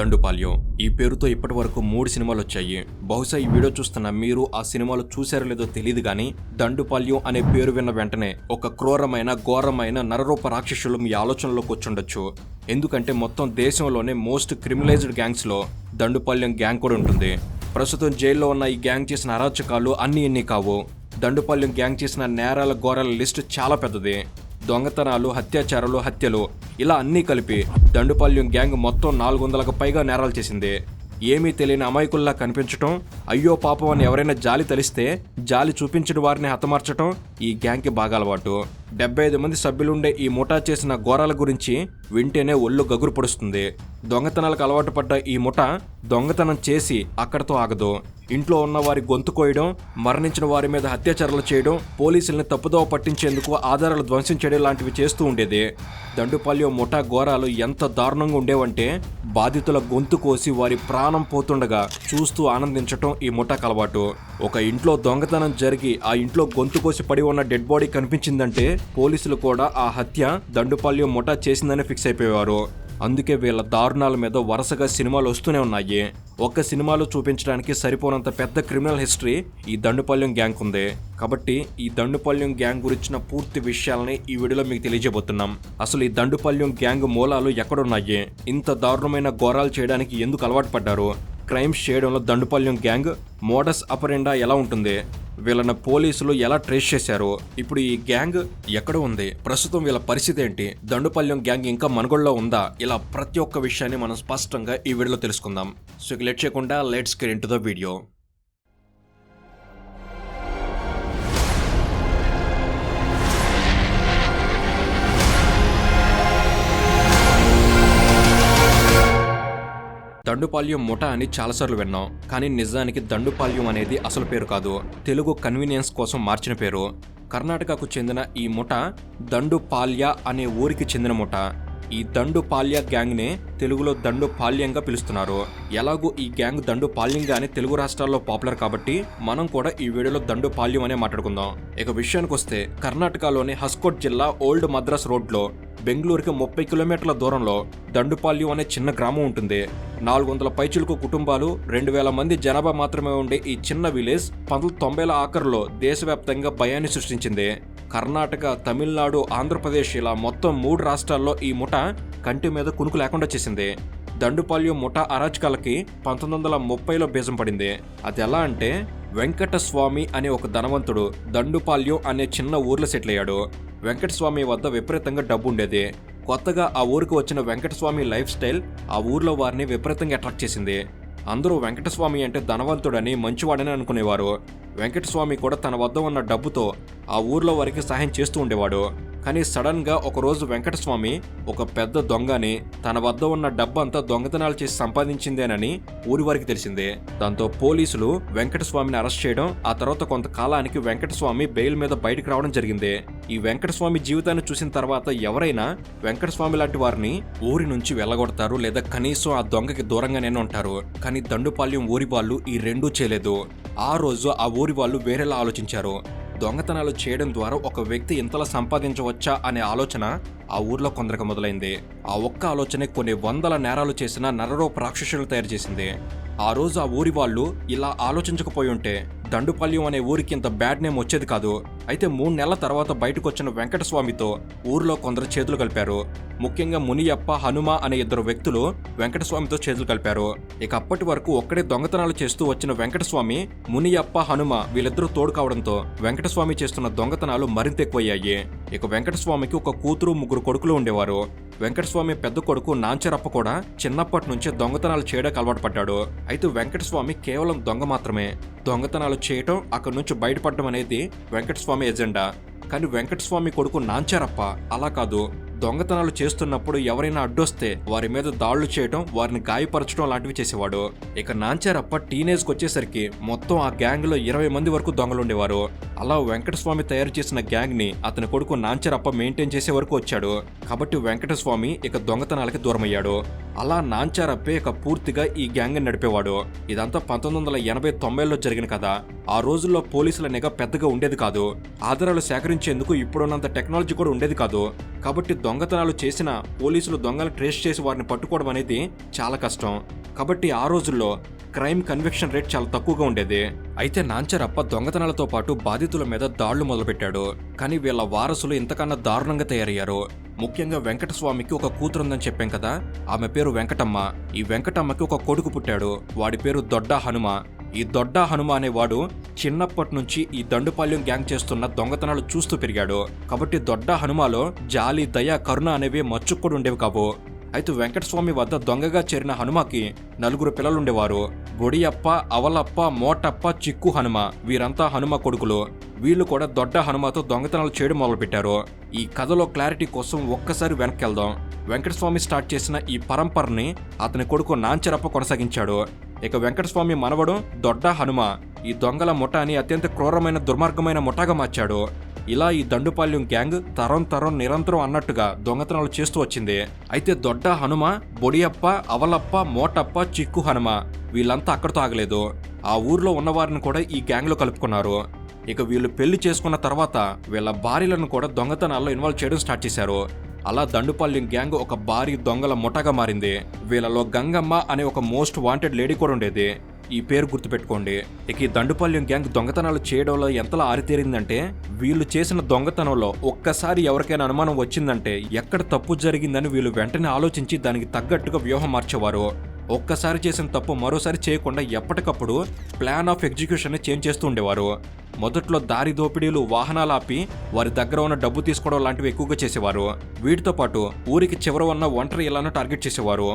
దండుపాల్యం. ఈ పేరుతో ఇప్పటి వరకు మూడు సినిమాలు వచ్చాయి బహుశా ఈ వీడియో చూస్తున్న మీరు ఆ సినిమాలు చూశారో లేదో తెలియదు కానీ దండుపాల్యం అనే పేరు విన్న వెంటనే ఒక క్రూరమైన ఘోరమైన నరరూప రాక్షసులు మీ ఆలోచనలోకి వచ్చుండొచ్చు ఎందుకంటే మొత్తం దేశంలోనే మోస్ట్ క్రిమినలైజ్డ్ గ్యాంగ్స్లో దండుపాల్యం గ్యాంగ్ కూడా ఉంటుంది. ప్రస్తుతం జైల్లో ఉన్న ఈ గ్యాంగ్ చేసిన అరాచకాలు అన్ని ఎన్ని కావు. దండుపాల్యం గ్యాంగ్ చేసిన నేరాల ఘోరాల లిస్టు చాలా పెద్దది. దొంగతనాలు అత్యాచారాలు హత్యలు ఇలా అన్నీ కలిపి దండుపాల్యం గ్యాంగ్ మొత్తం నాలుగు వందలకు పైగా నేరాలు చేసింది. ఏమీ తెలియని అమాయకుల్లా కనిపించటం అయ్యో పాపం అని ఎవరైనా జాలి తలిస్తే జాలి చూపించిన వారిని హతమార్చటం ఈ గ్యాంగ్కి బాగా అలవాటు. డెబ్బై ఐదు మంది సభ్యులుండే ఈ ముఠా చేసిన ఘోరాల గురించి వింటేనే ఒళ్ళు గగురు పొడుస్తుంది. దొంగతనాలకు అలవాటు పడ్డ ఈ ముఠ దొంగతనం చేసి అక్కడితో ఆగదు. ఇంట్లో ఉన్న వారి గొంతు కోయడం మరణించిన వారి మీద అత్యాచారాలు చేయడం పోలీసుల్ని తప్పుదోవ పట్టించేందుకు ఆధారాలు ధ్వంసం చేయడం లాంటివి చేస్తూ ఉండేది. దండుపాల్యో ముఠా ఘోరాలు ఎంత దారుణంగా ఉండేవంటే బాధితుల గొంతు కోసి వారి ప్రాణం పోతుండగా చూస్తూ ఆనందించటం ఈ ముఠాకు అలవాటు. ఒక ఇంట్లో దొంగతనం జరిగి ఆ ఇంట్లో గొంతు కోసి పడి ఉన్న డెడ్ బాడీ కనిపించిందంటే పోలీసులు కూడా ఆ హత్య దండుపాల్యం ముఠా చేసిందని ఫిక్స్ అయిపోయేవారు. అందుకే వీళ్ళ దారుణాల మీద వరుసగా సినిమాలు వస్తూనే ఉన్నాయి. ఒక్క సినిమాలో చూపించడానికి సరిపోనంత పెద్ద క్రిమినల్ హిస్టరీ ఈ దండుపాల్యం గ్యాంగ్ ఉంది. కాబట్టి ఈ దండుపాల్యం గ్యాంగ్ గురించిన పూర్తి విషయాలని ఈ వీడియోలో మీకు తెలియజేయబోతున్నాం. అసలు ఈ దండుపాల్యం గ్యాంగ్ మూలాలు ఎక్కడున్నాయి? ఇంత దారుణమైన ఘోరాలు చేయడానికి ఎందుకు అలవాటు పడ్డారు? క్రైమ్స్ చేయడంలో దండుపాల్యం గ్యాంగ్ మోడస్ అపరెండా ఎలా ఉంటుంది? వీళ్ళని పోలీసులు ఎలా ట్రేస్ చేశారు? ఇప్పుడు ఈ గ్యాంగ్ ఎక్కడ ఉంది? ప్రస్తుతం వీళ్ళ పరిస్థితి ఏంటి? దండుపల్యం గ్యాంగ్ ఇంకా మనుగోడులో ఉందా? ఇలా ప్రతి ఒక్క విషయాన్ని మనం స్పష్టంగా ఈ వీడియోలో తెలుసుకుందాం. సో ఇక లేట్ చేయకుండా let's get in to the video Dandupalyam ముఠ అని చాలాసార్లు విన్నాం కానీ నిజానికి దండుపాల్యం అనేది అసలు పేరు కాదు. తెలుగు కన్వీనియన్స్ కోసం మార్చిన పేరు. కర్ణాటకకు చెందిన ఈ ముఠ దండుపాల్య అనే ఊరికి చెందిన ముఠ. ఈ దండు పాల్య గ్యాంగ్నే తెలుగులో దండు పాల్యంగా పిలుస్తున్నారు. ఎలాగో ఈ గ్యాంగ్ దండు పాల్యంగా అని తెలుగు రాష్ట్రాల్లో పాపులర్ కాబట్టి మనం కూడా ఈ వీడియోలో దండు పాల్యం అనే మాట్లాడుకుందాం. ఇక విషయానికి వస్తే కర్ణాటకలోని హస్కోట్ జిల్లా ఓల్డ్ మద్రాస్ రోడ్లో బెంగళూరుకి ముప్పై కిలోమీటర్ల దూరంలో దండుపాల్యం అనే చిన్న గ్రామం ఉంటుంది. నాలుగు వందల పైచులకు కుటుంబాలు రెండు వేల మంది జనాభా మాత్రమే ఉండే ఈ చిన్న విలేజ్ పంతొమ్మిది తొంభైల ఆఖరులో దేశవ్యాప్తంగా భయాన్ని సృష్టించింది. కర్ణాటక తమిళనాడు ఆంధ్రప్రదేశ్ ఇలా మొత్తం మూడు రాష్ట్రాల్లో ఈ ముఠ కంటి మీద కునుకు లేకుండా చేసింది. దండుపాల్యం ముఠ అరాచకాలకి పంతొమ్మిది వందల ముప్పైలో బీజం పడింది. అది ఎలా అంటే వెంకటస్వామి అనే ఒక ధనవంతుడు దండుపాల్యం అనే చిన్న ఊర్లో సెటిల్ అయ్యాడు. వెంకటస్వామి వద్ద విపరీతంగా డబ్బు ఉండేది. కొత్తగా ఆ ఊరికి వచ్చిన వెంకటస్వామి లైఫ్ స్టైల్ ఆ ఊర్లో వారిని విపరీతంగా అట్రాక్ట్ చేసింది. అందరూ వెంకటస్వామి అంటే ధనవంతుడని మంచివాడని అనుకునేవారు. వెంకటస్వామి కూడా తన వద్ద ఉన్న డబ్బుతో ఆ ఊర్లో వారికి సహాయం చేస్తూ ఉండేవాడు. కానీ సడన్గా ఒకరోజు వెంకటస్వామి ఒక పెద్ద దొంగని తన వద్ద ఉన్న డబ్బంతా దొంగతనాలు చేసి సంపాదించిందేనని ఊరి వారికి తెలిసిందే. దాంతో పోలీసులు వెంకటస్వామిని అరెస్ట్ చేయడం ఆ తర్వాత కొంతకాలానికి వెంకటస్వామి బెయిల్ మీద బయటకు రావడం జరిగింది. ఈ వెంకటస్వామి జీవితాన్ని చూసిన తర్వాత ఎవరైనా వెంకటస్వామి లాంటి వారిని ఊరి నుంచి వెళ్ళగొడతారు లేదా కనీసం ఆ దొంగకి దూరంగానే ఉంటారు. కానీ దండుపాల్యం ఊరి వాళ్ళు ఈ రెండూ చేయలేదు. ఆ రోజు ఆ ఊరి వాళ్ళు వేరేలా ఆలోచించారు. దొంగతనాలు చేయడం ద్వారా ఒక వ్యక్తి ఇంతలా సంపాదించవచ్చా అనే ఆలోచన ఆ ఊర్లో కొందరికి మొదలైంది. ఆ ఒక్క ఆలోచనే కొన్ని వందల నేరాలు చేసిన నరరూప రాక్షసులు తయారు చేసింది. ఆ రోజు ఆ ఊరి వాళ్ళు ఇలా ఆలోచించకపోయి ఉంటే దండుపల్యం అనే ఊరికి ఇంత బ్యాడ్ నేమ్ వచ్చేది కాదు. అయితే మూడు నెలల తర్వాత బయటకు వచ్చిన వెంకటస్వామితో ఊర్లో కొందరు చేతులు కలిపారు. ముఖ్యంగా మునియప్ప హనుమ అనే ఇద్దరు వ్యక్తులు వెంకటస్వామితో చేతులు కలిపారు. ఇక అప్పటి వరకు ఒక్కడే దొంగతనాలు చేస్తూ వచ్చిన వెంకటస్వామి మునియప్ప హనుమ వీళ్ళిద్దరూ తోడు కావడంతో వెంకటస్వామి చేస్తున్న దొంగతనాలు మరింత ఎక్కువయ్యాయి. ఇక వెంకటస్వామికి ఒక కూతురు ముగ్గురు కొడుకులు ఉండేవారు. వెంకటస్వామి పెద్ద కొడుకు నాంచరప్ప కూడా చిన్నప్పటి నుంచే దొంగతనాలు చేయడానికి అలవాటు పడ్డాడు. అయితే వెంకటస్వామి కేవలం దొంగ మాత్రమే. దొంగతనాలు చేయటం అక్కడి నుంచి బయటపడడం అనేది వెంకటస్వామి ఎజెండా. కానీ వెంకటస్వామి కొడుకు నాంచారప్ప అలా కాదు. దొంగతనాలు చేస్తున్నప్పుడు ఎవరైనా అడ్డొస్తే వారి మీద దాళ్ళు చేయడం వారిని గాయపరచడం లాంటివి చేసేవాడు. ఇక నాంచారప్ప టీనేజ్కి వచ్చేసరికి మొత్తం ఆ గ్యాంగ్లో ఇరవై మంది వరకు దొంగలు ఉండేవారు. అలా వెంకటస్వామి తయారు చేసిన గ్యాంగ్ని అతని కొడుకు నాంచారప్ప మెయింటైన్ చేసే వరకు వచ్చాడు. కాబట్టి వెంకటస్వామి ఇక దొంగతనాలకి దూరమయ్యాడు. అలా నాంచారప్పే ఇక పూర్తిగా ఈ గ్యాంగ్ని నడిపేవాడు. ఇదంతా పంతొమ్మిది వందల ఎనభై తొంభైలో జరిగిన కదా ఆ రోజుల్లో పోలీసుల నిఘ పెద్దగా ఉండేది కాదు. ఆధారాలు సేకరించేందుకు ఇప్పుడున్నంత టెక్నాలజీ కూడా ఉండేది కాదు. కాబట్టి దొంగతనాలు చేసిన పోలీసులు దొంగలు ట్రేస్ చేసి వారిని పట్టుకోవడం అనేది చాలా కష్టం. కాబట్టి ఆ రోజుల్లో క్రైమ్ కన్విక్షన్ రేట్ చాలా తక్కువగా ఉండేది. అయితే నాంచరప్ప దొంగతనాలతో పాటు బాధితుల మీద దాళ్ళు మొదలుపెట్టాడు. కానీ వీళ్ళ వారసులు ఇంతకన్నా దారుణంగా తయారయ్యారు. ముఖ్యంగా వెంకటస్వామికి ఒక కూతురుందని చెప్పాం కదా? ఆమె పేరు వెంకటమ్మ. ఈ వెంకటమ్మకి ఒక కొడుకు పుట్టాడు. వాడి పేరు దొడ్డ హనుమ. ఈ దొడ్డ హనుమ అనేవాడు చిన్నప్పటి నుంచి ఈ దండుపాల్యం గ్యాంగ్ చేస్తున్న దొంగతనాలు చూస్తూ పెరిగాడు. కాబట్టి దొడ్డ హనుమాలో జాలి దయ కరుణ అనేవి మచ్చుకు ఉండేవి కావు. అయితే వెంకటస్వామి వద్ద దొంగగా చేరిన హనుమకి నలుగురు పిల్లలుండేవారు. బొడియప్ప అవలప్ప మోటప్ప చిక్కు హనుమ వీరంతా హనుమ కొడుకులు. వీళ్ళు కూడా దొడ్డ హనుమతో దొంగతనాలు చేయడం మొదలుపెట్టారు. ఈ కథలో క్లారిటీ కోసం ఒక్కసారి వెనక్కి వెళ్దాం వెంకటస్వామి స్టార్ట్ చేసిన ఈ పరంపరని అతని కొడుకు నాంచరప్ప కొనసాగించాడు. ఇక వెంకటస్వామి మనవడు దొడ్డ హనుమ. ఈ దొంగల ముఠాని అత్యంత క్రూరమైన దుర్మార్గమైన ముఠాగా మార్చాడు. ఇలా ఈ దండుపాల్యం గ్యాంగ్ తరం తరం నిరంతరం అన్నట్టుగా దొంగతనాలు చేస్తూ వచ్చింది. అయితే దొడ్డ హనుమ బొడియప్ప అవలప్ప మోటప్ప చిక్కు హనుమ వీళ్ళంతా అక్కడితో ఆగలేదు. ఆ ఊర్లో ఉన్నవారిని కూడా ఈ గ్యాంగ్లో కలుపుకున్నారు. ఇక వీళ్ళు పెళ్ళి చేసుకున్న తర్వాత వీళ్ళ భార్యలను కూడా దొంగతనాల్లో ఇన్వాల్వ్ చేయడం స్టార్ట్ చేశారు. అలా దండుపల్లి గ్యాంగ్ ఒక భారీ దొంగల ముఠాగా మారింది. వీళ్ళలో గంగమ్మ అనే ఒక మోస్ట్ వాంటెడ్ లేడీ కూడా ఉండేది. ఈ పేరు గుర్తుపెట్టుకోండి. ఇక ఈ దండుపాల్యం గ్యాంగ్ దొంగతనాలు చేయడంలో ఎంతలా ఆరితేరిందంటే వీళ్ళు చేసిన దొంగతనంలో ఒక్కసారి ఎవరికైనా అనుమానం వచ్చిందంటే ఎక్కడ తప్పు జరిగిందని వీళ్ళు వెంటనే ఆలోచించి దానికి తగ్గట్టుగా వ్యూహం మార్చేవారు. ఒక్కసారి చేసిన తప్పు మరోసారి చేయకుండా ఎప్పటికప్పుడు ప్లాన్ ఆఫ్ ఎగ్జిక్యూషన్ చేంజ్ చేస్తూ ఉండేవారు. మొదట్లో దారి దోపిడీలు వాహనాలు ఆపి వారి దగ్గర ఉన్న డబ్బు తీసుకోవడం లాంటివి ఎక్కువగా చేసేవారు. వీటితో పాటు ఊరికి చివర ఉన్న ఒంటరి ఇళ్ళను టార్గెట్ చేసేవారు.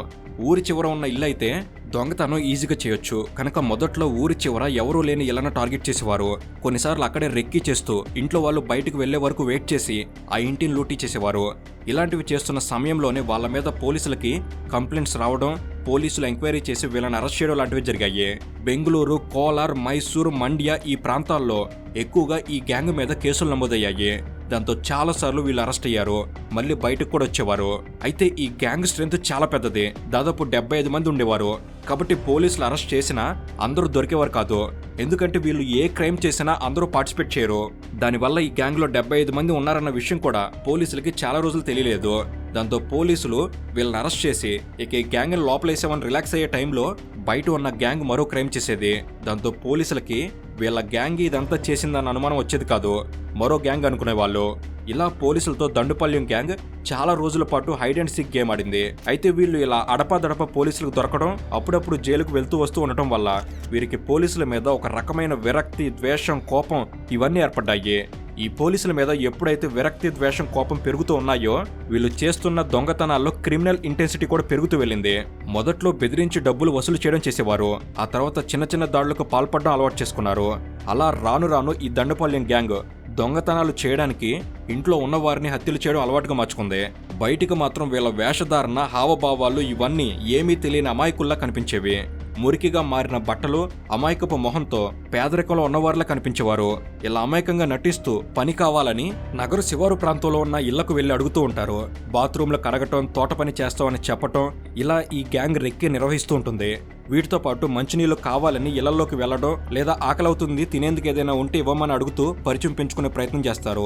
ఊరి చివర ఉన్న ఇల్లు అయితే దొంగతనం ఈజీగా చేయొచ్చు. కనుక మొదట్లో ఊరి చివర ఎవరూ లేని ఇళ్ళను టార్గెట్ చేసేవారు. కొన్నిసార్లు అక్కడే రెక్కి చేస్తూ ఇంట్లో వాళ్ళు బయటకు వెళ్ళే వరకు వెయిట్ చేసి ఆ ఇంటిని లూటీ చేసేవారు. ఇలాంటివి చేస్తున్న సమయంలోనే వాళ్ళ మీద పోలీసులకి కంప్లైంట్స్ రావడం పోలీసులు ఎంక్వైరీ చేసి వీళ్ళని అరెస్ట్ చేయడం లాంటివి జరిగాయి. బెంగళూరు కోలార్ మైసూరు మండ్య ఈ ప్రాంతాల్లో ఎక్కువగా ఈ గ్యాంగ్ మీద కేసులు నమోదయ్యాయి. దాంతో చాలా సార్లు వీళ్ళు అరెస్ట్ అయ్యారు మళ్ళీ బయటకు కూడా వచ్చేవారు. అయితే ఈ గ్యాంగ్ స్ట్రెంత్ చాలా పెద్దది. దాదాపు డెబ్బై ఐదు మంది ఉండేవారు. కాబట్టి పోలీసులు అరెస్ట్ చేసినా అందరూ దొరికేవారు కాదు. ఎందుకంటే వీళ్ళు ఏ క్రైమ్ చేసినా అందరూ పార్టిసిపేట్ చేయరు. దానివల్ల ఈ గ్యాంగ్లో డెబ్బై ఐదు మంది ఉన్నారన్న విషయం కూడా పోలీసులకి చాలా రోజులు తెలియలేదు. దాంతో పోలీసులు వీళ్ళని అరెస్ట్ చేసి ఇక ఈ గ్యాంగ్ లోపలేసామని రిలాక్స్ అయ్యే టైంలో బయట ఉన్న గ్యాంగ్ మరో క్రైమ్ చేసేది. దాంతో పోలీసులకి వీళ్ళ గ్యాంగ్ ఇదంతా చేసిందన్న అనుమానం వచ్చేది కాదు. మరో గ్యాంగ్ అనుకునేవాళ్ళు. ఇలా పోలీసులతో దండుపల్యం గ్యాంగ్ చాలా రోజుల పాటు హైడ్ అండ్ సిక్ గేమ్ ఆడింది. అయితే వీళ్ళు ఇలా అడపాదడప పోలీసులకు దొరకడం అప్పుడప్పుడు జైలుకు వెళ్తూ వస్తూ ఉండటం వల్ల వీరికి పోలీసుల మీద ఒక రకమైన విరక్తి ద్వేషం కోపం ఇవన్నీ ఏర్పడ్డాయి. ఈ పోలీసుల మీద ఎప్పుడైతే విరక్తి ద్వేషం కోపం పెరుగుతూ ఉన్నాయో వీళ్ళు చేస్తున్న దొంగతనాల్లో క్రిమినల్ ఇంటెన్సిటీ కూడా పెరుగుతూ వెళ్ళింది. మొదట్లో బెదిరించి డబ్బులు వసూలు చేయడం చేసేవారు. ఆ తర్వాత చిన్న చిన్న దాడులకు పాల్పడడం అలవాటు చేసుకున్నారు. అలా రాను రాను ఈ దండపాల్యం గ్యాంగ్ దొంగతనాలు చేయడానికి ఇంట్లో ఉన్న వారిని హత్యలు చేయడం అలవాటుగా మార్చుకుంది. బయటికి మాత్రం వీళ్ళ వేషధారణ హావభావాలు ఇవన్నీ ఏమీ తెలియని అమాయకుల్లా కనిపించేవి. మురికిగా మారిన బట్టలు అమాయకపు మొహంతో పేదరికంలో ఉన్నవారిలా కనిపించేవారు. ఇలా అమాయకంగా నటిస్తూ పని కావాలని నగరు శివారు ప్రాంతంలో ఉన్న ఇళ్ళకు వెళ్ళి అడుగుతూ ఉంటారు. బాత్రూంలు కడగటం తోట పని చేస్తామని చెప్పటం ఇలా ఈ గ్యాంగ్ రెక్కి నిర్వహిస్తూ ఉంటుంది. వీటితో పాటు మంచినీళ్ళు కావాలని ఇళ్ళలోకి వెళ్ళడం లేదా ఆకలవుతుంది తినేందుకు ఏదైనా ఉంటే ఇవ్వమని అడుగుతూ పరిచయం పెంచుకునే ప్రయత్నం చేస్తారు.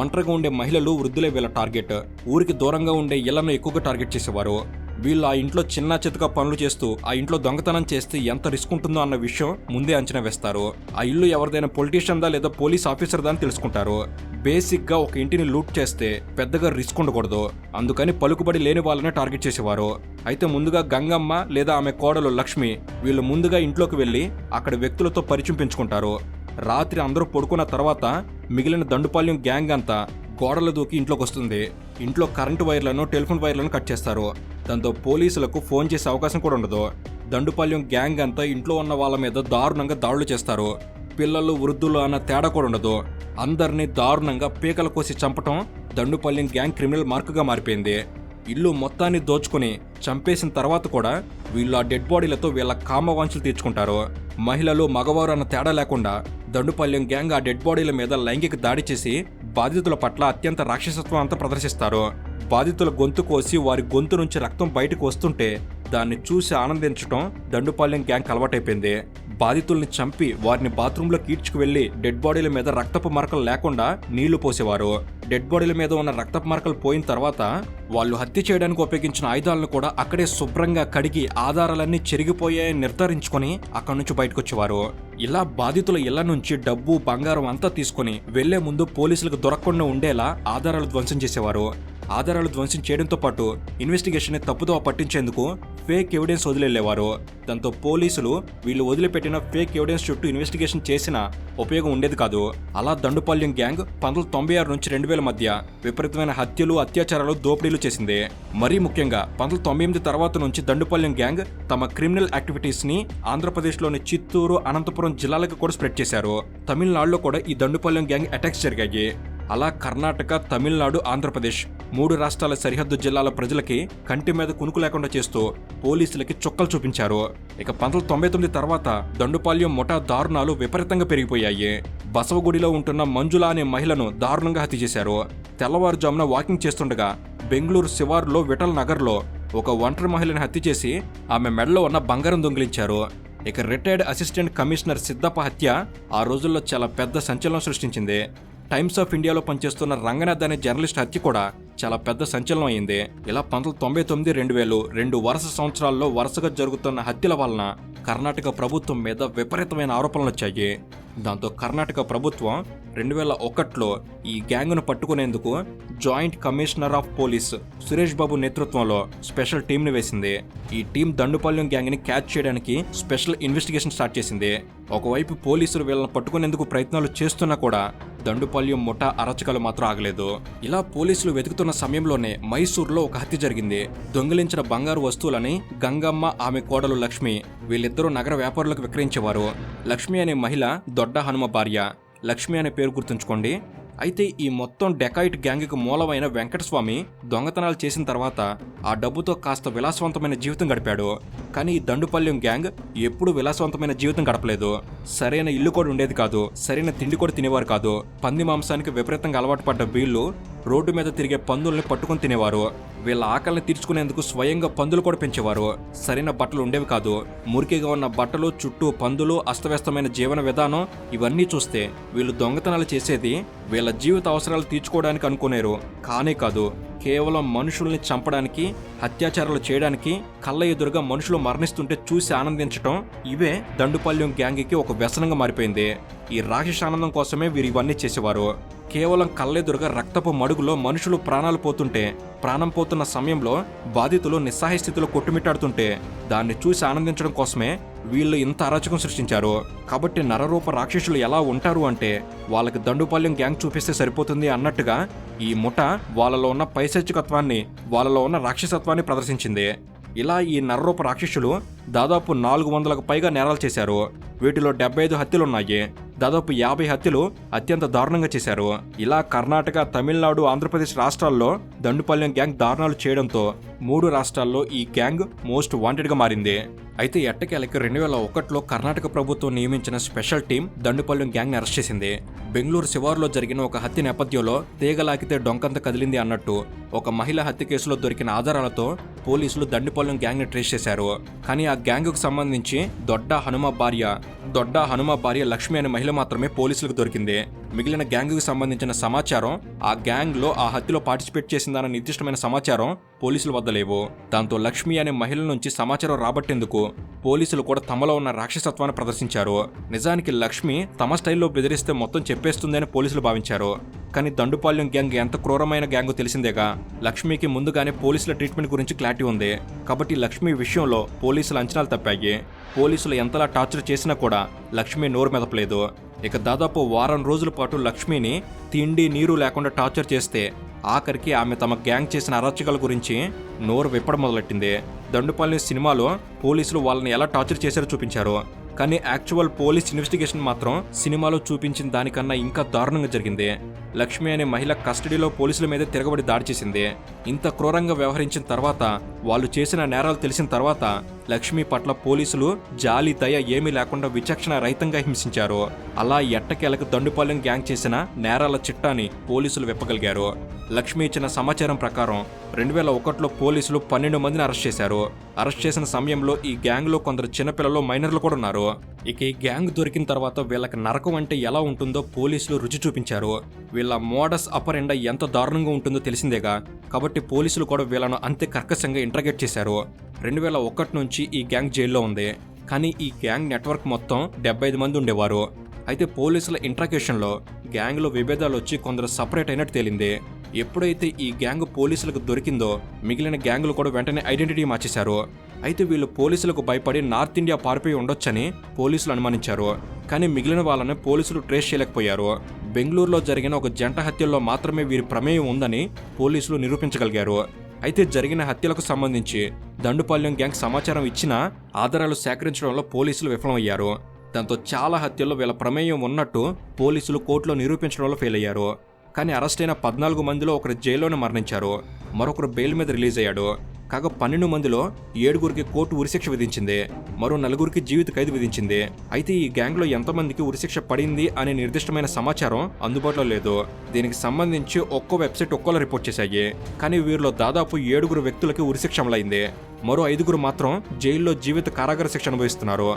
ఒంటరిగా ఉండే మహిళలు వృద్ధులే వీళ్ళ టార్గెట్. ఊరికి దూరంగా ఉండే ఇళ్ళను ఎక్కువగా టార్గెట్ చేసేవారు. వీళ్ళు ఆ ఇంట్లో చిన్న చితక పనులు చేస్తూ ఆ ఇంట్లో దొంగతనం చేస్తే ఎంత రిస్క్ ఉంటుందో అన్న విషయం ముందే అంచనా వేస్తారు. ఆ ఇల్లు ఎవరిదైనా పొలిటీషియన్ దా లేదా పోలీస్ ఆఫీసర్ దా అని తెలుసుకుంటారు. బేసిక్గా ఒక ఇంటిని లూట్ చేస్తే పెద్దగా రిస్క్ ఉండకూడదు. అందుకని పలుకుబడి లేని వాళ్ళనే టార్గెట్ చేసేవారు. అయితే ముందుగా గంగమ్మ లేదా ఆమె కోడలు లక్ష్మి వీళ్ళు ముందుగా ఇంట్లోకి వెళ్ళి అక్కడ వ్యక్తులతో పరిచయం పెంచుకుంటారు. రాత్రి అందరూ పడుకున్న తర్వాత మిగిలిన దండుపాల్యం గ్యాంగ్ అంతా గోడలు దూకి ఇంట్లోకి వస్తుంది. ఇంట్లో కరెంటు వైర్లను టెలిఫోన్ వైర్లను కట్ చేస్తారు. దాంతో పోలీసులకు ఫోన్ చేసే అవకాశం కూడా ఉండదు. దండుపాల్యం గ్యాంగ్ అంతా ఇంట్లో ఉన్న వాళ్ళ మీద దారుణంగా దాడులు చేస్తారు. పిల్లలు వృద్ధులు అన్న తేడా కూడా ఉండదు. అందరినీ దారుణంగా పీకల కోసి చంపటం దండుపల్లిం గ్యాంగ్ క్రిమినల్ మార్కుగా మారిపోయింది. ఇల్లు మొత్తాన్ని దోచుకుని చంపేసిన తర్వాత కూడా వీళ్ళు ఆ డెడ్ బాడీలతో వీళ్ళ కామవాంఛలు తీర్చుకుంటారు. మహిళలు మగవారు అన్న తేడా లేకుండా దండుపాల్యం గ్యాంగ్ ఆ డెడ్ బాడీల మీద లైంగిక దాడి చేసి బాధితుల పట్ల అత్యంత రాక్షసత్వం అంతా ప్రదర్శిస్తారు. బాధితుల గొంతు కోసి వారి గొంతు నుంచి రక్తం బయటకు వస్తుంటే దాన్ని చూసి ఆనందించడం దండుపాలెం గ్యాంగ్ అలవాటైపోయింది. బాధితుల్ని చంపి వారిని బాత్రూంలోకి ఈడ్చుకు వెళ్ళి డెడ్ బాడీల మీద రక్తపు మరకలు లేకుండా నీళ్ళు పోసేవారు. డెడ్ బాడీల మీద ఉన్న రక్తపు మరకలు పోయిన తర్వాత వాళ్ళు హత్య చేయడానికి ఉపయోగించిన ఆయుధాలను కూడా అక్కడే శుభ్రంగా కడిగి ఆధారాలన్నీ చెరిగిపోయాయని నిర్ధారించుకొని అక్కడి నుంచి బయటకొచ్చేవారు. ఇలా బాధితుల ఇళ్ళ నుంచి డబ్బు బంగారం అంతా తీసుకొని వెళ్ళే ముందు పోలీసులకు దొరకకుండా ఉండేలా ఆధారాలు ధ్వంసం చేసేవారు. ఆధారాలు ధ్వంసం చేయడంతో పాటు ఇన్వెస్టిగేషన్ తప్పుదో పట్టించేందుకు ఫేక్ ఎవిడెన్స్ వదిలేవారు దాంతో పోలీసులు వీళ్ళు వదిలిపెట్టిన ఫేక్ ఎవిడెన్స్ చుట్టూ ఇన్వెస్టిగేషన్ చేసినా ఉపయోగం ఉండేది కాదు. అలా దండుపాల్యం గ్యాంగ్ పంతొమ్మిది తొంభై ఆరు నుంచి రెండు వేల మధ్య విపరీతమైన హత్యలు అత్యాచారాలు దోపిడీలు చేసింది. మరీ ముఖ్యంగా పంతొమ్మిది తొంభై ఎనిమిది తర్వాత నుంచి దండుపాల్యం గ్యాంగ్ తమ క్రిమినల్ యాక్టివిటీస్ని ఆంధ్రప్రదేశ్లోని చిత్తూరు అనంతపురం జిల్లాలకు కూడా స్ప్రెడ్ చేశారు. తమిళనాడులో కూడా ఈ దండుపాల్యం గ్యాంగ్ అటాక్స్ జరిగాయి. అలా కర్ణాటక తమిళనాడు ఆంధ్రప్రదేశ్ మూడు రాష్ట్రాల సరిహద్దు జిల్లాల ప్రజలకి కంటి మీద కునుకు లేకుండా చేస్తూ పోలీసులకి చుక్కలు చూపించారు. ఇక పంతొమ్మిది తొంభై తొమ్మిది తర్వాత దండుపాల్యం ముఠా దారుణాలు విపరీతంగా పెరిగిపోయాయి. బసవగుడిలో ఉంటున్న మంజుల అనే మహిళను దారుణంగా హత్య చేశారు. తెల్లవారుజామున వాకింగ్ చేస్తుండగా బెంగళూరు శివారులో విఠల్ నగర్లో ఒక ఒంటరి మహిళని హత్య చేసి ఆమె మెడలో ఉన్న బంగారం దొంగిలించారు. ఇక రిటైర్డ్ అసిస్టెంట్ కమిషనర్ సిద్ధప్ప హత్య ఆ రోజుల్లో చాలా పెద్ద సంచలనం సృష్టించింది. టైమ్స్ ఆఫ్ ఇండియాలో పనిచేస్తున్న రంగనాథ్ అనే జర్నలిస్ట్ హత్య కూడా చాలా పెద్ద సంచలనం అయింది. ఇలా పంతొమ్మిది తొంభై తొమ్మిది రెండు వేలు రెండు వరుస సంవత్సరాల్లో వరుసగా జరుగుతున్న హత్యల వలన కర్ణాటక ప్రభుత్వం మీద విపరీతమైన ఆరోపణలు వచ్చాయి దాంతో కర్ణాటక ప్రభుత్వం రెండు వేల ఒకటిలో ఈ గ్యాంగ్ను పట్టుకునేందుకు joint commissioner of police Suresh Babu నేతృత్వంలో స్పెషల్ టీంని వేసింది. ఈ టీం దండుపాలెం గ్యాంగ్ని క్యాచ్ చేయడానికి స్పెషల్ ఇన్వెస్టిగేషన్ స్టార్ట్ చేసింది. ఒకవైపు పోలీసులు వీళ్ళని పట్టుకునేందుకు ప్రయత్నాలు చేస్తున్నా కూడా దండుపాల్యం ముఠా అరచకాలు మాత్రం ఆగలేదు. ఇలా పోలీసులు వెతుకుతున్న సమయంలోనే మైసూర్లో ఒక హత్య జరిగింది. దొంగిలించిన బంగారు వస్తువులని గంగమ్మ ఆమె కోడలు లక్ష్మి వీళ్ళిద్దరూ నగర వ్యాపారులకు విక్రయించేవారు. లక్ష్మి అనే మహిళ దొడ్డ హనుమ భార్య లక్ష్మి అనే పేరు గుర్తుంచుకోండి. అయితే ఈ మొత్తం డెకాయిట్ గ్యాంగ్కి మూలమైన వెంకటస్వామి దొంగతనాలు చేసిన తర్వాత ఆ డబ్బుతో కాస్త విలాసవంతమైన జీవితం గడిపాడు. కానీ ఈ దండుపల్లెం గ్యాంగ్ ఎప్పుడూ విలాసవంతమైన జీవితం గడపలేదు. సరైన ఇల్లు కూడా ఉండేది కాదు. సరైన తిండి కూడా తినేవారు కాదు. పంది మాంసానికి విపరీతంగా అలవాటు పడ్డ వీళ్ళు రోడ్డు మీద తిరిగే పందుల్ని పట్టుకొని తినేవారు. వీళ్ళ ఆకలిని తీర్చుకునేందుకు స్వయంగా పందులు కూడా పెంచేవారు. సరైన బట్టలు ఉండేవి కాదు. మురికిగా ఉన్న బట్టలు చుట్టూ పందులు అస్తవ్యస్తమైన జీవన విధానం ఇవన్నీ చూస్తే వీళ్ళు దొంగతనాలు చేసేది వీళ్ళ జీవిత అవసరాలు తీర్చుకోవడానికి అనుకునేరు. కానే కాదు కేవలం మనుషుల్ని చంపడానికి అత్యాచారాలు చేయడానికి కళ్ళ ఎదురుగా మనుషులు మరణిస్తుంటే చూసి ఆనందించటం ఇవే దండుపల్యం గ్యాంగ్కి ఒక వ్యసనంగా మారిపోయింది. ఈ రాక్షసానందం కోసమే వీరు ఇవన్నీ చేసేవారు. కేవలం కళ్ళెదురుగా రక్తపు మడుగులో మనుషులు ప్రాణాలు పోతుంటే ప్రాణం పోతున్న సమయంలో బాధితులు నిస్సహాయ స్థితిలో కొట్టుమిట్టాడుతుంటే దాన్ని చూసి ఆనందించడం కోసమే వీళ్ళు ఇంత అరాచకం సృష్టించారు. కాబట్టి నరరూప రాక్షసులు ఎలా ఉంటారు అంటే వాళ్ళకి దండుపాల్యం గ్యాంగ్ చూపిస్తే సరిపోతుంది అన్నట్టుగా ఈ ముఠ వాళ్ళలో ఉన్న పైశాచికత్వాన్ని వాళ్ళలో ఉన్న రాక్షసత్వాన్ని ప్రదర్శించింది. ఇలా ఈ నరరూప రాక్షసులు దాదాపు నాలుగు వందలకు పైగా నేరాలు చేశారు. వీటిలో డెబ్బై ఐదు హత్యలున్నాయి. దాదాపు యాభై హత్యలు అత్యంత దారుణంగా చేశారు. ఇలా కర్ణాటక తమిళనాడు ఆంధ్రప్రదేశ్ రాష్ట్రాల్లో దండుపల్లెం గ్యాంగ్ దారుణాలు చేయడంతో మూడు రాష్ట్రాల్లో ఈ గ్యాంగ్ మోస్ట్ వాంటెడ్గా మారింది. అయితే ఎట్టకేలకి రెండు వేల ఒకటిలో కర్ణాటక ప్రభుత్వం నియమించిన స్పెషల్ టీం దండుపల్లెం గ్యాంగ్ని అరెస్ట్ చేసింది. బెంగళూరు శివారులో జరిగిన ఒక హత్య నేపథ్యంలో తీగలాకితే డొంకంత కదిలింది అన్నట్టు ఒక మహిళ హత్య కేసులో దొరికిన ఆధారాలతో పోలీసులు దండుపాలెం గ్యాంగ్ని ట్రేస్ చేశారు. కానీ ఆ గ్యాంగ్కు సంబంధించి దొడ్డ హనుమ భార్య దొడ్డ హనుమ భార్య లక్ష్మి అనే మహిళ మాత్రమే పోలీసులకు దొరికింది. మిగిలిన గ్యాంగ్కు సంబంధించిన సమాచారం ఆ గ్యాంగ్లో ఆ హత్యలో పార్టిసిపేట్ చేసిందన్న నిర్దిష్టమైన సమాచారం పోలీసుల వద్ద లేవు దాంతో లక్ష్మి అనే మహిళ నుంచి సమాచారం రాబట్టేందుకు పోలీసులు కూడా తమలో ఉన్న రాక్షసత్వాన్ని ప్రదర్శించారు. నిజానికి లక్ష్మి తమ స్టైల్లో బెదిరిస్తే మొత్తం చెప్పేస్తుందని పోలీసులు భావించారు. కానీ దండుపాల్యం గ్యాంగ్ ఎంత క్రూరమైన గ్యాంగ్ తెలిసిందేగా? లక్ష్మికి ముందుగానే పోలీసుల ట్రీట్మెంట్ గురించి క్లారిటీ ఉంది. కాబట్టి లక్ష్మి విషయంలో పోలీసులు అంచనాలు తప్పాయి. పోలీసులు ఎంతలా టార్చర్ చేసినా కూడా లక్ష్మి నోరు మెదపలేదు. ఇక దాదాపు వారం రోజుల పాటు లక్ష్మిని తిండి నీరు లేకుండా టార్చర్ చేస్తే ఆఖరికి ఆమె తమ గ్యాంగ్ చేసిన అరాచకాల గురించి నోరు విప్పడం మొదలెట్టింది. దండుపల్లి సినిమాలో పోలీసులు వాళ్ళని ఎలా టార్చర్ చేశారో చూపించారు. కానీ యాక్చువల్ పోలీస్ ఇన్వెస్టిగేషన్ మాత్రం సినిమాలో చూపించిన దానికన్నా ఇంకా దారుణంగా జరిగింది. లక్ష్మి అనే మహిళ కస్టడీలో పోలీసుల మీద తిరగబడి దాడి చేసింది. ఇంత క్రూరంగా వ్యవహరించిన తర్వాత వాళ్ళు చేసిన నేరాలు తెలిసిన తర్వాత లక్ష్మి పట్ల పోలీసులు జాలి దయ ఏమీ లేకుండా విచక్షణ రహితంగా హింసించారు. అలా ఎట్టకేలకు దండుపాలెం గ్యాంగ్ చేసిన నేరాల చిట్టాని పోలీసులు విప్పగలిగారు. లక్ష్మి ఇచ్చిన సమాచారం ప్రకారం రెండు వేల ఒకటిలో పోలీసులు పన్నెండు మందిని అరెస్ట్ చేశారు. అరెస్ట్ చేసిన సమయంలో ఈ గ్యాంగ్లో కొందరు చిన్నపిల్లలు మైనర్లు కూడా ఉన్నారు. ఇక ఈ గ్యాంగ్ దొరికిన తర్వాత వీళ్ళకి నరకం అంటే ఎలా ఉంటుందో పోలీసులు రుచి చూపించారు. వీళ్ళ మోడస్ అపరెండ ఎంత దారుణంగా ఉంటుందో తెలిసిందేగా. కాబట్టి పోలీసులు కూడా వీళ్ళను అంతే కర్కశంగా ఇంటర్గేట్ చేశారు. రెండు వేల ఒకటి నుంచి ఈ గ్యాంగ్ జైల్లో ఉంది. కానీ ఈ గ్యాంగ్ నెట్వర్క్ మొత్తం డెబ్బై ఐదు మంది ఉండేవారు. అయితే పోలీసుల ఇంట్రాగేషన్లో గ్యాంగ్లో విభేదాలు వచ్చి కొందరు సపరేట్ అయినట్టు తేలింది. ఎప్పుడైతే ఈ గ్యాంగ్ పోలీసులకు దొరికిందో మిగిలిన గ్యాంగులు కూడా వెంటనే ఐడెంటిటీ మార్చేశారు. అయితే వీళ్ళు పోలీసులకు భయపడి నార్త్ ఇండియా పారిపోయి ఉండొచ్చని పోలీసులు అనుమానించారు. కానీ మిగిలిన వాళ్ళని పోలీసులు ట్రేస్ చేయలేకపోయారు. బెంగళూరులో జరిగిన ఒక జంట హత్యల్లో మాత్రమే వీరి ప్రమేయం ఉందని పోలీసులు నిరూపించగలిగారు. అయితే జరిగిన హత్యలకు సంబంధించి దండుపాల్యం గ్యాంగ్ సమాచారం ఇచ్చినా ఆధారాలు సేకరించడంలో పోలీసులు విఫలమయ్యారు. దాంతో చాలా హత్యల్లో వీళ్ళ ప్రమేయం ఉన్నట్టు పోలీసులు కోర్టులో నిరూపించడంలో ఫెయిల్ అయ్యారు కానీ అరెస్ట్ అయిన పద్నాలుగు మందిలో ఒకరు జైల్లోనే మరణించారు. మరొకరు బెయిల్ మీద రిలీజ్ అయ్యాడు. కాగా పన్నెండు మందిలో ఏడుగురికి కోర్టు ఉరిశిక్ష విధించింది. మరో నలుగురికి జీవిత ఖైదు విధించింది. అయితే ఈ గ్యాంగ్లో ఎంతమందికి ఉరిశిక్ష పడింది అనే నిర్దిష్టమైన సమాచారం అందుబాటులో లేదు. దీనికి సంబంధించి ఒక్కో వెబ్సైట్ ఒక్కోలా రిపోర్ట్ చేశాయి. కానీ వీరిలో దాదాపు ఏడుగురు వ్యక్తులకి ఉరిశిక్ష అమలైంది. మరో ఐదుగురు మాత్రం జైల్లో జీవిత కారాగార శిక్ష అనుభవిస్తున్నారు.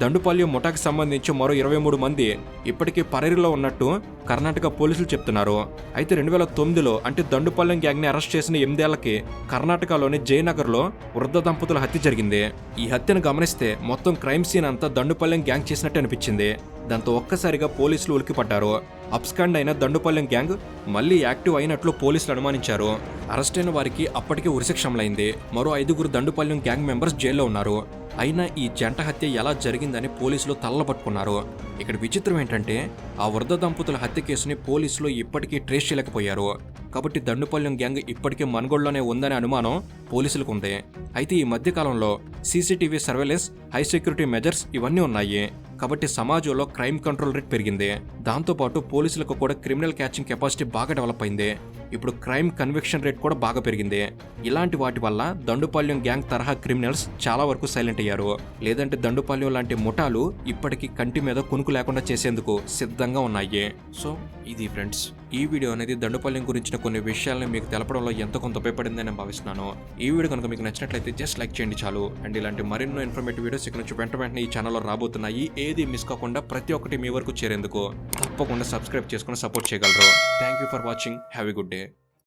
దండుపాల్యం ముఠాకి సంబంధించి మరో ఇరవై మూడు మంది ఇప్పటికీ పరేరిలో ఉన్నట్టు కర్ణాటక పోలీసులు చెప్తున్నారు. అయితే రెండు వేల తొమ్మిదిలో అంటే దండుపాలెం గ్యాంగ్ని అరెస్ట్ చేసిన ఎనిమిదేళ్ళకి కర్ణాటకలోని జయనగర్లో వృద్ధ దంపతుల హత్య జరిగింది. ఈ హత్యను గమనిస్తే మొత్తం క్రైమ్ సీన్ అంతా దండుపల్లెం గ్యాంగ్ చేసినట్టు అనిపించింది. దాంతో ఒక్కసారిగా పోలీసులు ఉలికిపడ్డారు అప్స్కాండ్ అయిన దండుపాలెం గ్యాంగ్ మళ్ళీ యాక్టివ్ అయినట్లు పోలీసులు అనుమానించారు. అరెస్ట్ అయిన వారికి అప్పటికే ఉరిశిక్షమలైంది మరో ఐదుగురు దండుపాలెం గ్యాంగ్ మెంబర్స్ జైల్లో ఉన్నారు. అయినా ఈ జంట హత్య ఎలా జరిగిందని పోలీసులు తల్లబట్టుకున్నారు ఇక్కడ విచిత్రం ఏంటంటే ఆ వృద్ధ దంపతుల హత్య కేసుని పోలీసులు ఇప్పటికీ ట్రేస్ చేయలేకపోయారు. కాబట్టి దండుపల్లెం గ్యాంగ్ ఇప్పటికే మనుగోడులోనే ఉందనే అనుమానం పోలీసులకు ఉంది అయితే ఈ మధ్యకాలంలో CCTV surveillance high security measures ఇవన్నీ ఉన్నాయి. కాబట్టి సమాజంలో క్రైమ్ కంట్రోల్ రేట్ పెరిగింది. దాంతోపాటు పోలీసులకు కూడా క్రిమినల్ క్యాచింగ్ కెపాసిటీ బాగా డెవలప్ అయింది. ఇప్పుడు క్రైమ్ కన్విక్షన్ రేట్ కూడా బాగా పెరిగింది. ఇలాంటి వాటి వల్ల దండుపాల్యం గ్యాంగ్ తరహా క్రిమినల్స్ చాలా వరకు సైలెంట్ అయ్యారు. లేదంటే దండుపాల్యం లాంటి ముఠాలు ఇప్పటికీ కంటి మీద కునుకు లేకుండా చేసేందుకు సిద్ధంగా ఉన్నాయి. సో ఇది ఫ్రెండ్స్. ఈ వీడియో అనేది దండుపల్లెం గురించిన కొన్ని విషయాలను మీకు తెలపడంలో ఎంత కొంత ఉపయోగపడిందని నేను భావిస్తున్నాను. ఈ వీడియో కనుక మీకు నచ్చినట్లయితే జస్ట్ లైక్ చేయండి చాలు. అండ్ ఇలాంటి మరెన్నో ఇన్ఫర్మేటివ్ వీడియోస్ ఇక్కడ నుంచి వెంట వెంటనే ఈ ఛానల్లో రాబోతున్నాయి. ఏది మిస్ కాకుండా ప్రతి ఒక్కటి మీ వరకు చేరేందుకు తప్పకుండా సబ్స్క్రైబ్ చేసుకుని సపోర్ట్ చేయగలరు. Thank you for watching have a good day